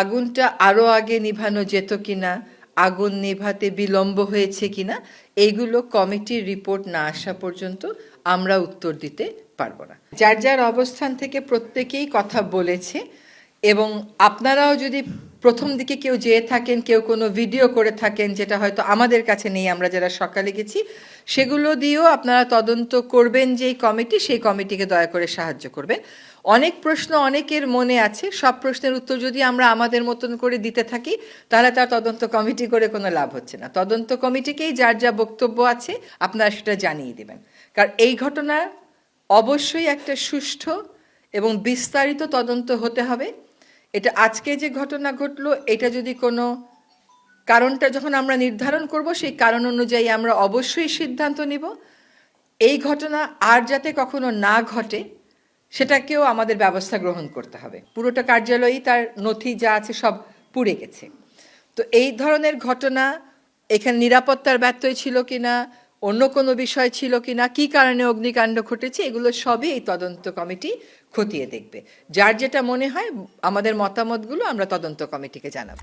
আগুনটা আরও আগে নিভানো যেত কিনা, আগুন নেভাতে বিলম্ব হয়েছে কিনা এইগুলো কমিটির রিপোর্ট না আসা পর্যন্ত আমরা উত্তর দিতে পারব না। যার যার অবস্থান থেকে প্রত্যেকেই কথা বলেছে এবং আপনারাও যদি প্রথম দিকে কেউ যেয়ে থাকেন, কেউ কোনো ভিডিও করে থাকেন, যেটা হয়তো আমাদের কাছে নেই, আমরা যারা সকালে গেছি, সেগুলো দিয়েও আপনারা তদন্ত করবেন যেই কমিটি, সেই কমিটিকে দয়া করে সাহায্য করবেন। অনেক প্রশ্ন অনেকের মনে আছে, সব প্রশ্নের উত্তর যদি আমরা আমাদের মতন করে দিতে থাকি, তাহলে তার তদন্ত কমিটি করে কোনো লাভ হচ্ছে না। তদন্ত কমিটিকেই যার যা বক্তব্য আছে, আপনারা সেটা জানিয়ে দেবেন। কারণ এই ঘটনা অবশ্যই একটা সুষ্ঠু এবং বিস্তারিত তদন্ত হতে হবে। এটা আজকে যে ঘটনা ঘটলো, এটা যদি কোনো কারণটা যখন আমরা নির্ধারণ করব, সেই কারণ অনুযায়ী আমরা অবশ্যই সিদ্ধান্ত নিব। এই ঘটনা আর যাতে কখনো না ঘটে, সেটাকেও আমাদের ব্যবস্থা গ্রহণ করতে হবে। পুরোটা কার্যালয়ই তার নথি যা আছে সব পুড়ে গেছে। তো এই ধরনের ঘটনা এখানে নিরাপত্তার ব্যত্যয় ছিল কিনা অন্য কোনো বিষয় ছিল কি না কী কারণে অগ্নিকাণ্ড ঘটেছে, এগুলো সবই এই তদন্ত কমিটি খতিয়ে দেখবে। যার যেটা মনে হয়, আমাদের মতামতগুলো আমরা তদন্ত কমিটিকে জানাব।